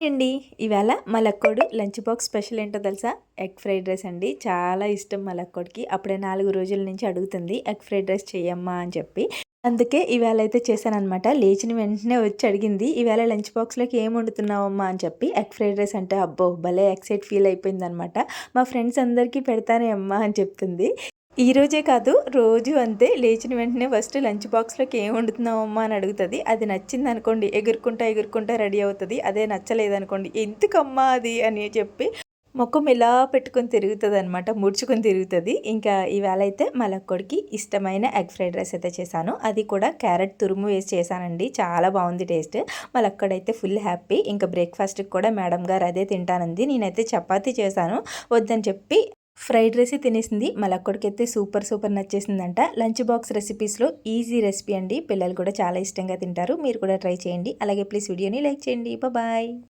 అండి. ఇవాళ మలక్కోడు lunch box special ఏంటో తెలుసా? ఎగ్ ఫ్రైడ్ రైస్ అండి. చాలా ఇష్టం మలక్కోడికి. అప్పుడే నాలుగు రోజుల నుంచి అడుగుతుంది ఎగ్ ఫ్రైడ్ రైస్ చేయమ్మా అని చెప్పి. అందుకే ఇవాళ అయితే చేశానమాట లేచిన వెంటనే వచ్చి అడిగింది ఈవేళ లంచ్ బాక్స్లోకి ఏం వండుతున్నావమ్మా అని చెప్పి. ఎగ్ ఫ్రైడ్ రైస్ అంటే అబ్బో భలే ఎక్సైట్ ఫీల్ అయిపోయింది అనమాట మా ఫ్రెండ్స్ అందరికీ పెడతానే అమ్మా అని చెప్తుంది. ఈ రోజే కాదు రోజు అంతే. లేచిన వెంటనే ఫస్ట్ లంచ్ బాక్స్లోకి ఏం వండుతున్నావమ్మా అని అడుగుతుంది. అది నచ్చింది అనుకోండి ఎగురుకుంటా ఎగురుకుంటా రెడీ అవుతుంది. అదే నచ్చలేదనుకోండి ఎందుకమ్మా అది అని చెప్పి ముఖం ఇలా పెట్టుకొని తిరుగుతుంది అనమాట ముడుచుకొని తిరుగుతుంది. ఇంకా ఈవేళ అయితే మలక్కొడికి ఇష్టమైన ఎగ్ ఫ్రైడ్ రైస్ అయితే చేశాను. అది కూడా క్యారెట్ తురుము వేసి చేశానండి. చాలా బాగుంది టేస్ట్. మలక్కడైతే full happy. ఇంకా బ్రేక్ఫాస్ట్కి కూడా మేడం గారు అదే తింటానంది. నేనైతే చపాతీ చేశాను. వద్దని చెప్పి ఫ్రైడ్ రైస్ తినేసింది. మళ్ళక్కడికైతే సూపర్ సూపర్ నచ్చేసిందంట. లంచ్ బాక్స్ రెసిపీస్లో ఈజీ రెసిపీ అండి. పిల్లలు కూడా చాలా ఇష్టంగా తింటారు. మీరు కూడా ట్రై చేయండి. అలాగే ప్లీజ్ వీడియోని లైక్ చేయండి. బాయ్.